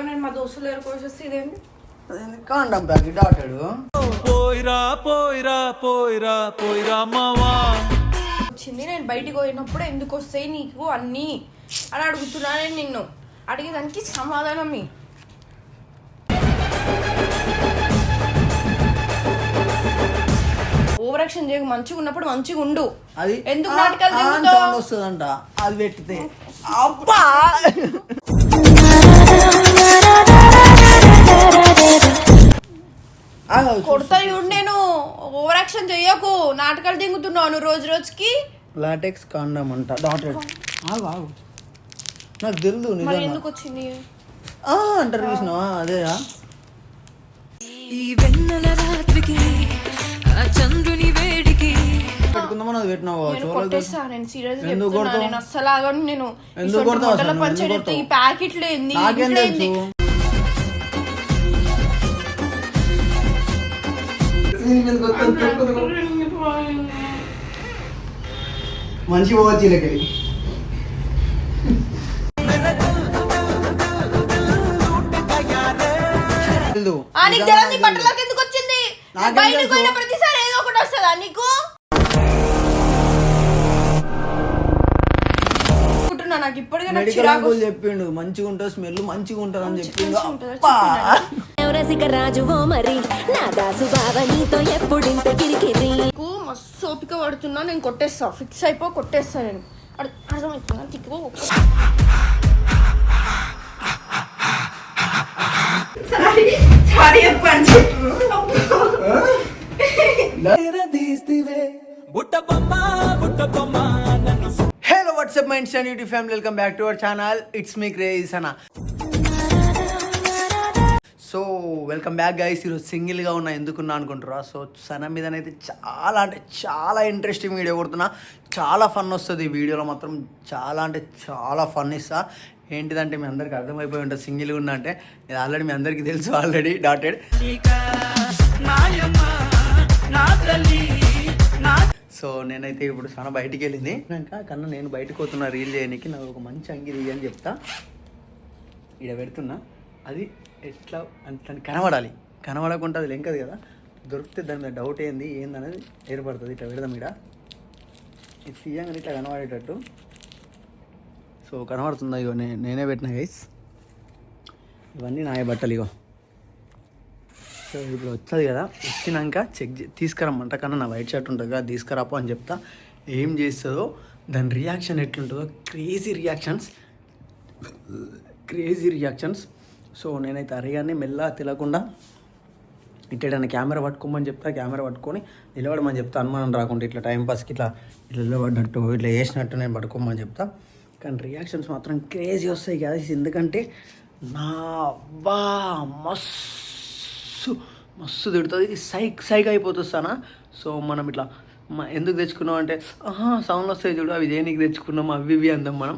నేను మా దోస్తులు వచ్చేసి ఇదేంటి కాండం ప్యాకెట్ ఆటాడు? పోయిరా పోయిరా పోయిరా పోయిరా మావా. వచ్చింది నేను బయటికి పోయినప్పుడు ఎందుకు వస్తాయి నీకు అన్నీ? అని అడుగుతున్నా నేను నిన్ను. అడిగేదానికి సమాధానం మీ ఓవర్ యాక్షన్ చేయక మంచిగా ఉన్నప్పుడు మంచిగా ఉండు. అది ఎందుకు నాటకాలు వస్తుందంట. అది పెట్టితే. అబ్బా! కొడతా చూడు నేను. ఓవర్ యాక్షన్ చెయ్యకు. నాటకాలు దిగుతున్నావు నువ్వు రోజు రోజుకి. లాటెక్స్ కాండం అంట. ఆగు నాకు తెలుదు మరి నిజంగా ఎందుకు వచ్చింది? ఆ, అంటారు చూసినావా? అదే ఈ వెన్నెల రాత్రికి ఆ చంద్రుని వేడికి. పెట్టుకుందామని అది పెట్టినావు? నేను చూడలేదు. కొట్టేస్తా నేను సీరియస్ ఎందుకు చెప్తున్నా. కొడతావు? నేను అస్సలు ఆగను నేను. ఎందుకు కొడతావు అసలు? ఎందుకు ఈ కొడతావు? ప్యాకెట్లు ఏంది? నాకేం ఇంట్లో తెలుసు? ఏంది మంచి పోవచ్చు వీళ్ళకి నీకు తెలియదు నీ బట్టలోకి ఎందుకు వచ్చింది? నాకేం బయటకు తెలుసు? పోయిన ప్రతిసారి ఏదో ఒకటి వస్తుందా నీకు? అనుకుంటున్నా నాకు ఇప్పటికే నాకు చిరాకు చెప్పిండు. మంచిగా ఉంటుంది స్మెల్ మంచిగా ఉంటుంది. అని చెప్పిండు. రసిక రాజువో మరి. నా దాసు బావ నీతో ఎప్పుడింత కిరికిరి. నీకు మస్తు ఓపిక పడుతున్నా నేను కొట్టేస్తా. ఫిక్స్ అయిపో కొట్టేస్తా నేను. అర్థ- అర్థమవుతుందా నన్ను hello WhatsApp minds and YouTube family welcome back to our channel it's me craze అన్న సో వెల్కమ్ బ్యాక్ గైస్ ఈరోజు సింగిల్గా ఉన్నా ఎందుకున్నా అనుకుంటారా సో సన మీదనైతే చాలా అంటే చాలా ఇంట్రెస్టింగ్ వీడియో కొడుతున్నా. చాలా ఫన్ వస్తుంది ఈ వీడియోలో మాత్రం. చాలా అంటే చాలా ఫన్ ఇస్తా. ఏంటిదంటే మీ అందరికి అర్థమైపోయి ఉంటుంది సింగిల్గా ఉన్నా అంటే నేను ఆల్రెడీ మీ అందరికీ తెలుసు ఆల్రెడీ డాటెడ్ సో నేనైతే ఇప్పుడు సన బయటికి వెళ్ళింది ఇంకా కన్నా నేను బయటకు పోతున్నా రీల్ చేయడానికి నాకు ఒక మంచి అంగి అని చెప్తా. ఇక్కడ పెడుతున్నా. అది ఎట్లా అంటే కనబడాలి. కనబడకుండా అది లెంకది కదా. దొరికితే దాని మీద డౌట్ ఏంది ఏందనేది ఏర్పడుతుంది ఇట్లా పెడదాం ఇక్కడ ఇది తీయంగానే ఇట్లా కనబడేటట్టు. సో కనబడుతుందా? ఇగో నే నేనే పెట్టిన గైస్ ఇవన్నీ నాయ బట్టలు ఇగో. సో ఇప్పుడు వచ్చేది కదా. వచ్చినాక చెక్ తీసుకురమ్మంట కన్నా నా వైట్ షర్ట్ ఉంటుంది కదా తీసుకురాపో అని చెప్తా. ఏం చేస్తుందో దాని రియాక్షన్ ఎట్లుంటుందో crazy reactions crazy reactions so నేనైతే అరిగానే మెల్లగా తిలకుండా ఇట్లా కెమెరా పట్టుకోమని చెప్తా కెమెరా పట్టుకొని నిలబడమని చెప్తా అనుమానం రాకుండా ఇట్లా టైంపాస్కి ఇట్లా ఇట్లా నిలబడినట్టు ఇట్లా వేసినట్టు నేను పట్టుకోమని చెప్తా. కానీ రియాక్షన్స్ మాత్రం క్రేజీ వస్తాయి కదా ఎందుకంటే నా బా మస్తు మస్తు తిడుతుంది. సైక్ సైక్ అయిపోతుంస్తానా సో మనం ఇట్లా ఎందుకు తెచ్చుకున్నాం అంటే ఆహా సౌండ్ వస్తాయి చూడు అవి దేనికి తెచ్చుకున్నాం అవి ఇవి అందాం మనం.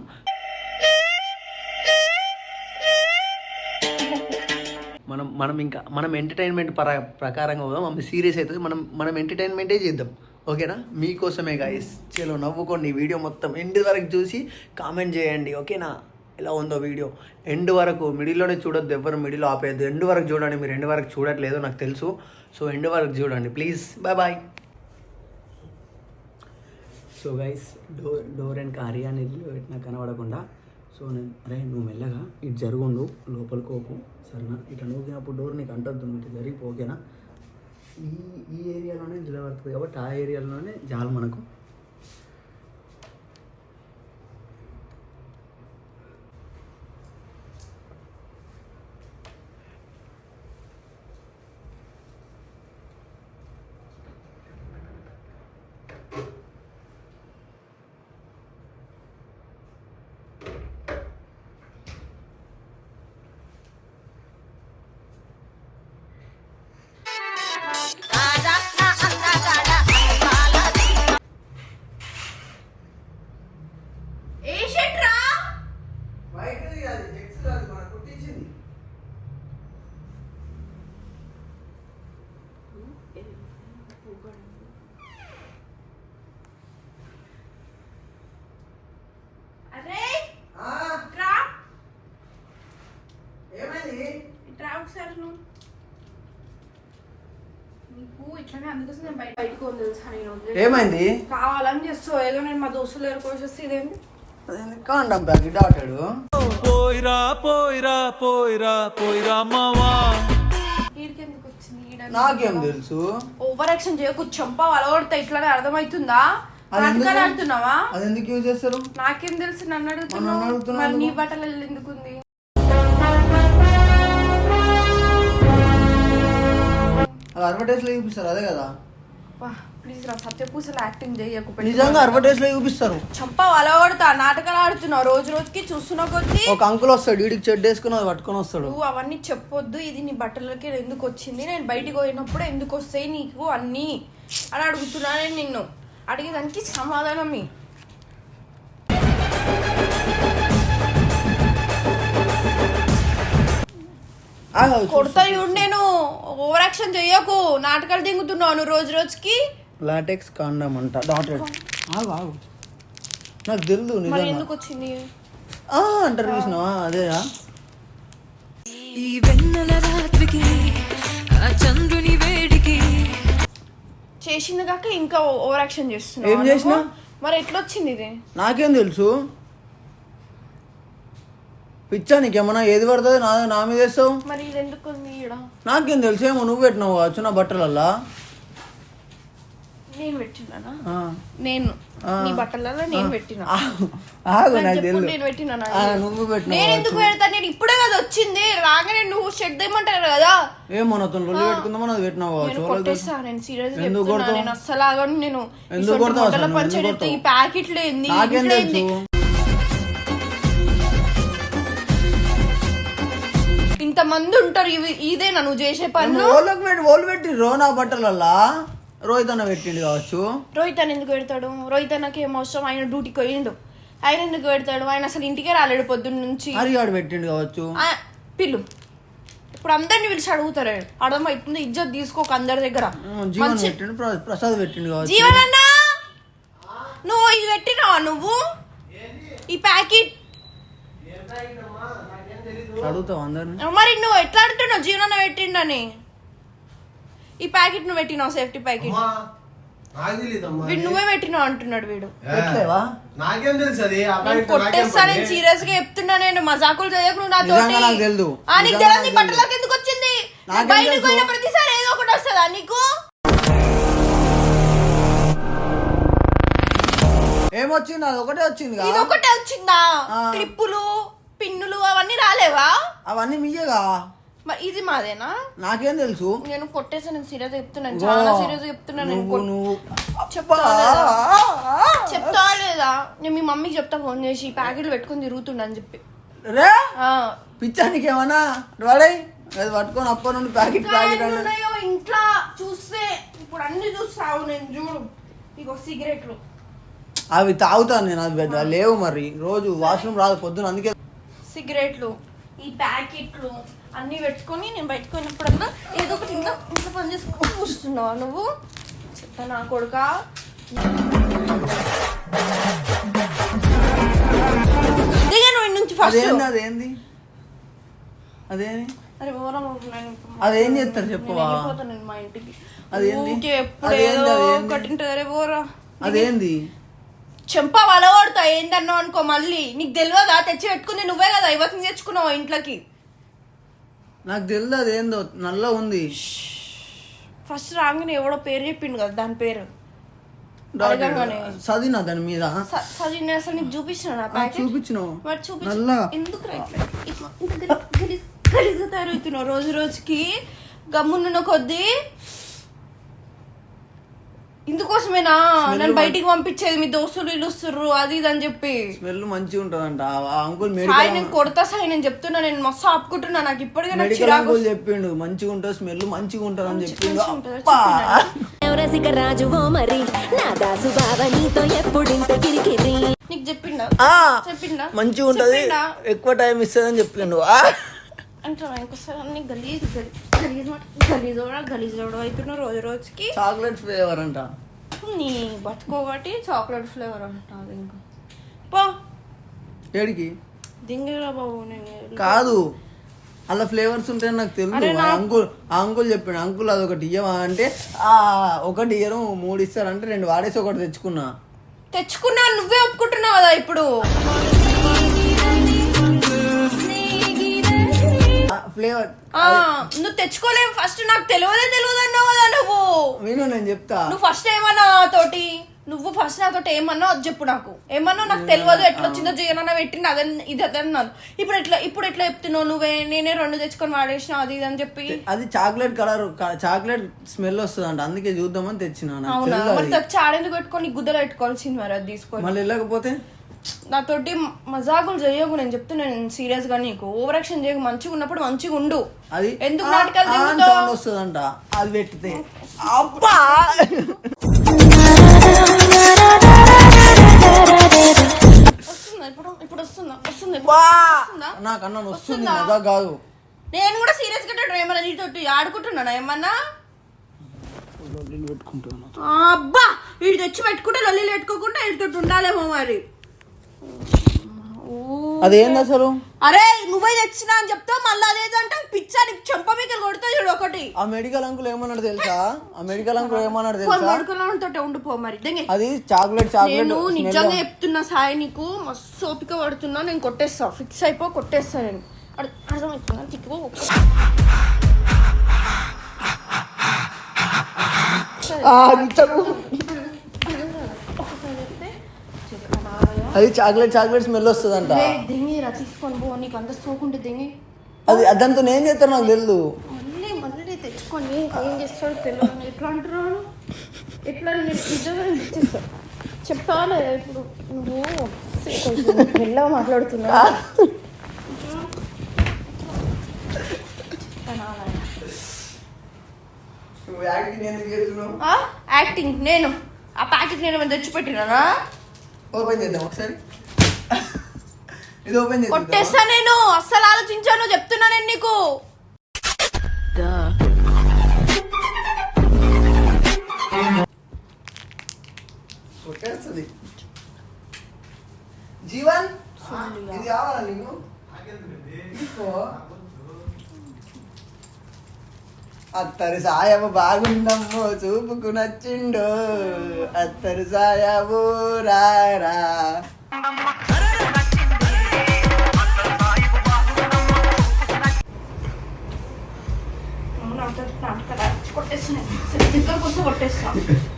మనం మనం ఇంకా మనం ఎంటర్టైన్మెంట్ పర ప్రకారంగా పోదాం. ఆమె సీరియస్ అవుతుంది. మనం మనం ఎంటర్టైన్మెంటే చేద్దాం. ఓకేనా? మీకోసమే గాయస్ చలో నవ్వుకోండి. వీడియో మొత్తం ఎండ్ వరకు చూసి కామెంట్ చేయండి. ఓకేనా? ఎలా ఉందో వీడియో. ఎండ్ వరకు మిడిల్లోనే చూడొద్దు. ఎవరు మిడిల్లో ఆపేయద్దు. ఎండ్ వరకు చూడండి. మీరు ఎండ్ వరకు చూడట్లేదు నాకు తెలుసు. సో ఎండ్ వరకు చూడండి. Please bye bye so guys door door and కార్యాన్ని నీళ్ళు కనబడకుండా సో నేను అరే నువ్వు మెల్లగా ఇటు జరుగుండు లోపలికి పోకు. సరేనా? ఇట్లా నూకినప్పుడు డోర్ నీకు అంటద్దు నువ్వు ఇటు జరిగి ఓకేనా ఈ ఈ ఏరియాలోనే నిలబడుతుంది కాబట్టి ఆ ఏరియాలోనే జాలు మనకు. ఏమైంది? కావాలని చేస్తా ఏదో నేను మా దోస్తులు ఎరుకోసేసి ఇదేంటి కాండం బ్యాగ్ దాటాడు పోయిరా పోయిరా పోయిరా పోయిరా అమ్మవా నాకేం తెలుసు? ఓవర్ యాక్షన్ చేయకు చంప అలవడతా ఇట్లానే అర్థమవుతుందా? అది ఎందుకు? నాటకాలు ఆడుతున్నావా? అది ఎందుకు యూజ్ చేస్తారు? నాకేం తెలుసు నన్ను అడుగుతున్నావు. మరి నీ ఎందుకు? బట్టలు ఎందుకుంది? అది అడ్వర్టైజ్లో చూపిస్తారు అదే కదా. ప్లీజ్ రా సత్యపూసలు యాక్టింగ్ చేయకు నిజంగా అడ్వర్టైజ్లో చూపిస్తారు. చంప అలవడతా నాటకాలు ఆడుతున్నావు రోజు రోజుకి చూస్తున్న కొద్దీ. ఒక అంకుల్ వస్తాడు వీడికి చెడ్డ వేసుకుని అది పట్టుకొని వస్తాడు. నువ్వు అవన్నీ చెప్పొద్దు ఇది నీ బట్టలకి ఎందుకు వచ్చింది? నేను బయటికి పోయినప్పుడు ఎందుకు వస్తాయి నీకు అన్నీ అని అడుగుతున్నా నేను నిన్ను. అడిగేదానికి సమాధానం. ఆ, కొడతా చూడు నేను. ఓవర్ యాక్షన్ చెయ్యకు నాటకాలు దింగుతున్నావు నువ్వు రోజు రోజుకి. లాటెక్స్ కాండం అంట డాటెడ్ ఆగు నాకు తెలుదు నిజంగా ఎందుకు వచ్చింది? ఆ, అంటారు చూసినావా అదేనా? ఈ వెన్నెల రాత్రికి ఆ చంద్రుని వేడికి. చేసింది కాక ఇంకా ఓవర్ యాక్షన్ చేస్తున్నావు ఏం చేసినా? మరి ఎట్లా వచ్చింది ఇది? నాకేం తెలుసు? పిచ్చా నీకేమన్నా ఏది పడుతుంది? నా నా మీద వేస్తావు? మరి ఇది ఎందుకు నాకేం తెలుసు ఏమో నువ్వు పెట్టినావు కావచ్చు నా బట్టలల్లా? నేను పెట్టినానా. నేను. నీ బట్టలలో నేను పెట్టినా. ఆగు, నాకు తెలుసు నేను పెట్టినానా నువ్వు పెట్టినావు నేను ఎందుకు పెడతా? నేను ఇప్పుడే కదా వచ్చింది. రాగానే నువ్వు షెడ్ ఏమంటారు కదా. ఏమో నాతో లొల్లి పెట్టుకుందామని అది పెట్టినావు నేను. కొట్టేస్తా నేను సీరియస్ చెప్తున్నా? నేను అస్సలు ఆగను నేను ఎందుకు కొడతావు ఎందుకు ఈ? ప్యాకెట్లు ఏంది? ఏంది? ఇంతమంది ఉంటారు. ఇవి ఇదేనా నువ్వు చేసే పెట్టి ఓళ్ళు పెట్టిర్రో నా బట్టలల్లా? రోహిత్ అన్న పెట్టిండు కావచ్చు. రోహిత్ అని ఎందుకు పెడతాడు? రోహిత్ అన్నకి ఏం అవసరం? ఆయన డ్యూటీకి పోయిండు. ఆయన ఎందుకు పెడతాడు? ఆయన అసలు ఇంటికే రాలేడు పొద్దున్న నుంచి. హరిగాడు పెట్టిండు కావచ్చు. ఆ, పిల్లు. ఇప్పుడు అందరిని పిలిచి అడుగుతారు? అర్థమవుతుంది? ఇజ్జత్ తీసుకోక అందరి దగ్గర. ప్రసాద్ పెట్టిండు కావచ్చు. జీవన్ అన్న! నువ్వు ఇది పెట్టినావా నువ్వు? ఈ ప్యాకెట్? మరి నువ్వు ఎట్లా అంటున్నావు జీవన్ అన్న పెట్టిండని. ఈ ప్యాకెట్ నువ్వు పెట్టినావు సేఫ్టీ ప్యాకెట్. వీడు నువ్వే పెట్టినావు అంటున్నాడు వీడు. నాకేం తెలుసు అది ఆ నేను కొట్టేస్తా సీరియస్గా చెప్తున్నా నేను మజాకులు చేయకు నువ్వు నాతో నాకు తెలీదు. నీకు నిజంగా తెలియదు బట్టలోకి ఎందుకు వచ్చింది? బయటకు? పోయిన ప్రతిసారి ఏదో ఒకటి వస్తుందా నీకు? ఏమొచ్చింది? అది ఒకటే వచ్చింది ఇది ఒకటే వచ్చిందా? ఆ. క్లిప్పులు పిన్నులు అవన్నీ రాలేవా? అవన్నీ మీయేగా మరి ఇది మాదేనా? నాకేం తెలుసు? నేను కొట్టేసా నేను సీరియస్ చెప్తున్నాను. చాలా సీరియస్ చెప్తున్నాను నేను చెప్తా? చెప్తా లేదా? నేను మీ మమ్మీకి చెప్తా ఫోన్ చేసి ప్యాకెట్లు పెట్టుకొని తిరుగుతుండని చెప్పి. రే! ఆ. పిచ్చా నీకేమన్నా? వాడే అది పట్టుకొని అప్ప నుండి ప్యాకెట్ ప్యాకెట్ ఉన్నాయో ఇంట్లో? చూస్తే ఇప్పుడు అన్ని చూస్తావు నేను చూడు. ఇగో సిగరెట్లు. అవి తాగుతాను నేను అది పెద్ద లేవు మరి. రోజు వాష్రూమ్ రాదు పొద్దున అందుకే సిగరెట్లు ఈ ప్యాకెట్లు అన్ని పెట్టుకొని నేను బయటకు పోయినప్పుడల్లా ఏదో ఒకటి ఇంకా ఇంట్లో పని చేసుకొని కూర్చున్నావా నువ్వు? చెప్తా నా కొడుక? నుంచి ఫస్ట్ అదేంది అరే ఓరా అదేం చేస్తారు చెప్పవా? నేను మా ఇంటికి. అదేంది? ఊరికే ఎప్పుడు అదేంది, ఏదో అదేంది? ఒకటి ఉంటుంది రే పోరా. అదేంది? చెంప వలగొడతా ఏందన్నావు అనుకో మళ్ళీ. నీకు తెలియదా తెచ్చి పెట్టుకుంది నువ్వే కదా ఇవ్వకి తెచ్చుకున్నావు ఇంట్లోకి? నాకు తెలియదు అదేందో నల్ల ఉంది. ఫస్ట్ రాగానే ఎవడో పేరు చెప్పిండు కదా దాని పేరు. అడగంగానే. చదివినా దాని మీద? స- అసలు నీకు చూపించిన నా ప్యాకెట్? చూపించినావు మరి చూపించు. నల్ల. ఎందుకు రా ఇట్లా? ఇట్లా ఇంత గలీజ్- గలీజ్- గలీజ్గా తయారవుతున్నావు రోజు రోజుకి. గమ్మున్న కొద్దీ ఇందుకోసమేనా? నన్ను బయటికి పంపించేది మీ దోస్తులు ఇల్లుస్తుర్రు అది ఇది అని చెప్పి. స్మెల్ మంచిగా ఉంటదంట. ఆ అంకుల్ సాయి నేను కొడతా సాయి నేను చెప్తున్నా నేను మస్తు ఆపుకుంటున్నా. నాకు ఇప్పటికే నాకు మెడికల్ చిరాకు అంకుల్ చెప్పిండు మంచిగా ఉంటుంది స్మెల్ మంచిగా ఉంటుంది అని చెప్పిండు. మంచిగా ఉంటుందా? రాజువో మరి నా దాసు బావ నీతో ఎప్పుడింత కిరికిరి. నీకు చెప్పిండా? ఆ, చెప్పిండా? మంచిగా ఉంటది చెప్పిండా? ఎక్కువ టైం ఇస్తుందని చెప్పిండు. ఆ! అంటారా ఇంకోసారి అన్ని గలీజ్ గలీజ్ గలీజ్ కూడా గలీజ్ కూడా అవుతున్నావు రోజు రోజుకి? చాక్లెట్ ఫ్లేవర్ అంట. నీ బతుకోబట్టి చాక్లెట్ ఫ్లేవర్ అంటారు ఇంకా. పో. ఏడికి? దింగరా బాబు నేను కాదు. అలా ఫ్లేవర్స్ ఉంటాయని నాకు తెలుసు అంకుల్ అంకుల్ చెప్పాడు అంకుల్ అదొకటి ఇయ్యవా అంటే ఆ ఒకటి ఇయ్యరు మూడు ఇస్తారంటే రెండు వాడేసి ఒకటి తెచ్చుకున్నా. తెచ్చుకున్నా నువ్వే ఒప్పుకుంటున్నావు కదా ఇప్పుడు? నువ్వు తెచ్చుకోలేవు. ఫస్ట్ నాకు తెలియదే తెలియదు అన్నావు కదా నువ్వు. విను నేను చెప్తా. నువ్వు ఫస్ట్ ఏమన్నా తోటి నువ్వు ఫస్ట్ నాతో ఏమన్నావు అది చెప్పు నాకు. ఏమన్నా నాకు తెలియదు ఎట్లా వచ్చిందో చేయనన్నా పెట్టింది అదే ఇది అదే అన్నాను. ఇప్పుడు ఎట్లా ఇప్పుడు ఎట్లా చెప్తున్నావు? నువ్వే నేనే రెండు తెచ్చుకొని వాడేసిన అది ఇది అని చెప్పి. అది చాక్లెట్ కలర్ చాక్లెట్ స్మెల్ వస్తుంది అంట అందుకే చూద్దామని తెచ్చిన అవునా? మరి ఆడేందుకు పెట్టుకొని గుద్దలు పెట్టుకోవాల్సింది మరి అది తీసుకొని? మళ్ళీ వెళ్ళకపోతే? నాతోటి మజాకులు చేయకు నేను చెప్తున్నా నేను సీరియస్గా నీకు. ఓవర్ యాక్షన్ చేయకు మంచిగా ఉన్నప్పుడు మంచిగా ఉండు. అది ఎందుకు నాటకాలు సౌండ్ వస్తుందంట. అది పెట్టితే. అబ్బా! వస్తుందా? ఇప్పుడు ఇప్పుడు వస్తుందా? వస్తుందా? ఇప్పుడు వస్తుందా? నాకన్నా వస్తుంది వస్తుందా? మజా కాదు. నేను కూడా సీరియస్గా ఏమన్నా నీతోటి ఆడుకుంటున్నానా? ఏమన్నా? అబ్బా! వీడు తెచ్చి పెట్టుకుంటే లొల్లి పెట్టుకోకుండా వీడితో ఉండాలేమో మరి. అదేంది అసలు? అరే నువ్వే తెచ్చినా అని చెప్తావు మళ్ళీ అదేదంటే పిచ్చా నీకు చెంప మీకు కొడుతా చూడు ఒకటి. ఆ మెడికల్ అంకుల్ ఏమన్నాడు తెలుసా? ఆ మెడికల్ అంకుల్ ఏమన్నాడు తెలుసా? పడుకున్న ఉండిపో మరి. దెంగే అది చాక్లెట్ చాక్లెట్ నేను నిజంగా చెప్తున్నా సాయి నీకు మస్తు ఓపిక పడుతున్నా నేను కొట్టేస్తా. ఫిక్స్ అయిపో కొట్టేస్తా నేను. అర్థ- అర్థమవుతుందా తిక్కుపో అది చాక్లెట్ చాక్లెట్ స్మెల్ వస్తుందంట. దెంగిరా తీసుకొని పో. నీకు అంత సోకుంటే దెంగి. అది దాంతో ఏం చేస్తాను నాకు తెలియదు మళ్ళీ మళ్ళీ తెచ్చుకొని ఏం చేస్తాడు తెలియదు ఎట్లా అంటున్నాడు ఎట్లా నేను ఇచ్చేస్తా చెప్పాలి ఇప్పుడు. నువ్వు మెల్లగా మాట్లాడుతున్నా ఆ? యాక్టింగ్ నేను. ఆ ప్యాకెట్ నేను ఏమైనా తెచ్చిపెట్టినానా? ఓపెన్ చేద్దాం ఒకసారి. ఇది ఓపెన్ చేద్దాం. కొట్టేస్తా నేను అస్సలు ఆలోచించాను చెప్తున్నా నేను నీకు. కొట్టేస్తుంది. జీవన్ ఇది కావాలా నీకు? తీసుకో. అత్తరు సాయము బాగుందమ్మో చూపుకు నచ్చిండు. అత్తరు సాయము రారా.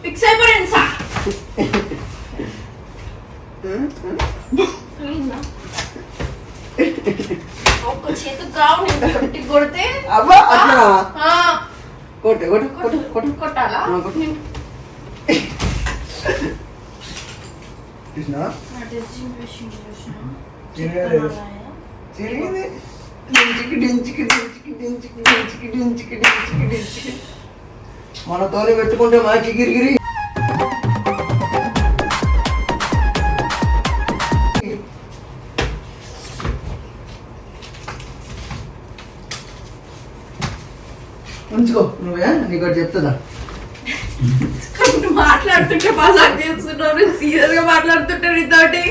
ఫిక్స్ అయిపోయాను సార్ ఒక్క చేతికి కావు కొడితే. అబ్బా కొట్టు కొట్టు కొట్టు కొట్టు కొట్టాలా? ఆ, కొట్టు. నేను- చూసినావా నా డ్రెస్సింగ్ మెషిన్ చూసినా? తిరగలేదు. తిరిగింది డించికి డించికి డించికి డించికి డించికి డించికి డించికి డించికి. మన తోని పెట్టుకుంటే మాకి గిరిగిరి ఉంచుకో నువ్వే నీకు చెప్తుందా? మాట్లాడుతుంటే మజాక్ చేస్తున్నావు నేను సీరియస్గా మాట్లాడుతుంటే నీతోటి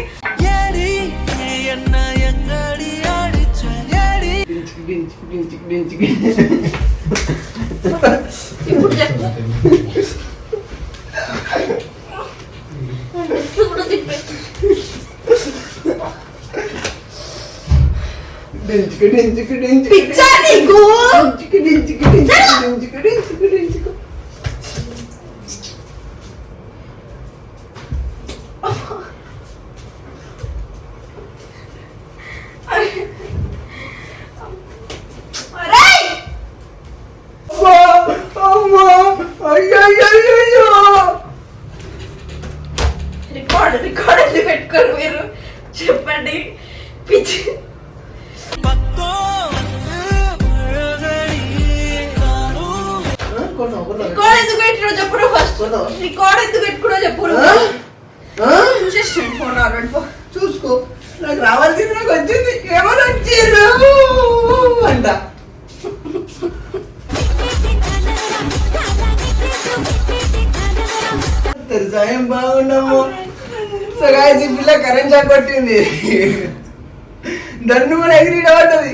ఇప్పుడు చెప్పు. പിച്ചാ നീ ഗോ రికార్డ్ ఎందుకు పెట్టినో చెప్పు నువ్వు ఫస్ట్? రికార్డ్ ఎందుకు పెట్టుకున్నా చెప్పు నువ్వు. ఆ? ఆ? చూసేసి ఫోన్ ఆల్రెడీ చూసుకో. నాకు రావాల్సింది నాకు వచ్చింది. ఎవరు వచ్చారు అంట. తెలుసా? ఏం బాగున్నాము? సో గాయస్ ఈ పిల్ల కరెంట్ షాక్ కొట్టింది. దన్ను కూడా ఎగిరి పడ్డది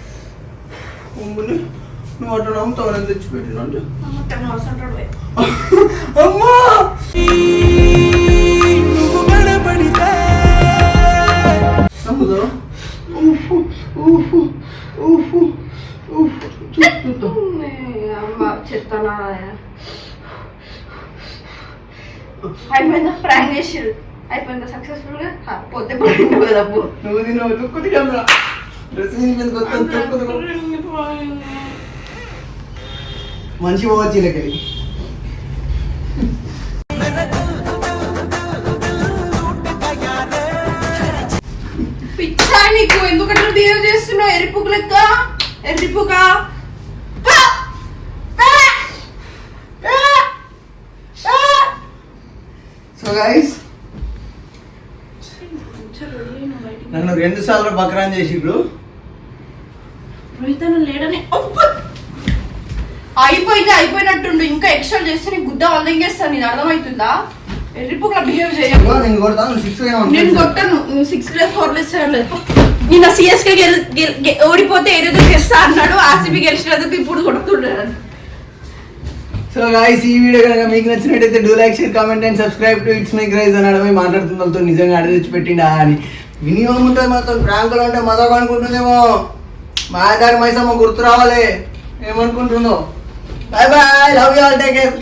కొడుతు నువ్వే అట్లా నమ్ముతావు నేను తెచ్చిపెట్టిన అంటే మొత్తం అవసరం లేదు. అమ్మా! నువ్వు కనబడితే నమ్ముతావు ఊఫు ఊఫు ఊఫు ఊఫు చూస్తూ అమ్మ చెప్తానా అయిపోయిందా? ప్రాంక్ చేసిరు అయిపోయిందా? సక్సెస్ఫుల్గా? హా, పోతే పోయిండు కదా. నువ్వు తిన్నావు తుక్కు మంచి పోవచ్చు పిచ్చా నీకు ఎందుకంటే బిహేవ్ చేస్తున్నావు? ఎరిపుకు లెక్క? ఎరిపుక? సో గైస్ నన్ను రెండు సార్లు బక్రాన్ చేసిర్రు. రోహితను లేడని! అయిపోయింది అయిపోయినట్టుండు. ఇంకా ఎక్స్ట్రా చేస్తే నీకు గుద్ద వందంగేస్తాను నీకు అర్థమవుతుందా? ఎర్రిపుకలా బిహేవ్ చేయ ఇదిగో నేను నేను కొట్టాను. నువ్వు సిక్స్ డేస్ ఫోర్ డేస్ లేదు నిన్న సిఎస్కే ఓడిపోతే ఏదో గెస్తా అన్నాడు. ఆర్సీబీ గెలిచినందుకు ఇప్పుడు కొడుతున్నాడు సో గాయస్ ఈ వీడియో కనుక మీకు నచ్చినట్టయితే do like share comment and subscribe to it's my craze అని అడవి మాట్లాడుతున్న వాళ్ళతో నిజంగా అడిగి తెచ్చి పెట్టిండా అని. వినియోగం ఉంటుంది మాత్రం ప్రాంకులు అంటే మజాకు అనుకుంటుందేమో మైసమ్మ గుర్తు రావాలి. ఏమనుకుంటుందో bye bye love you all take care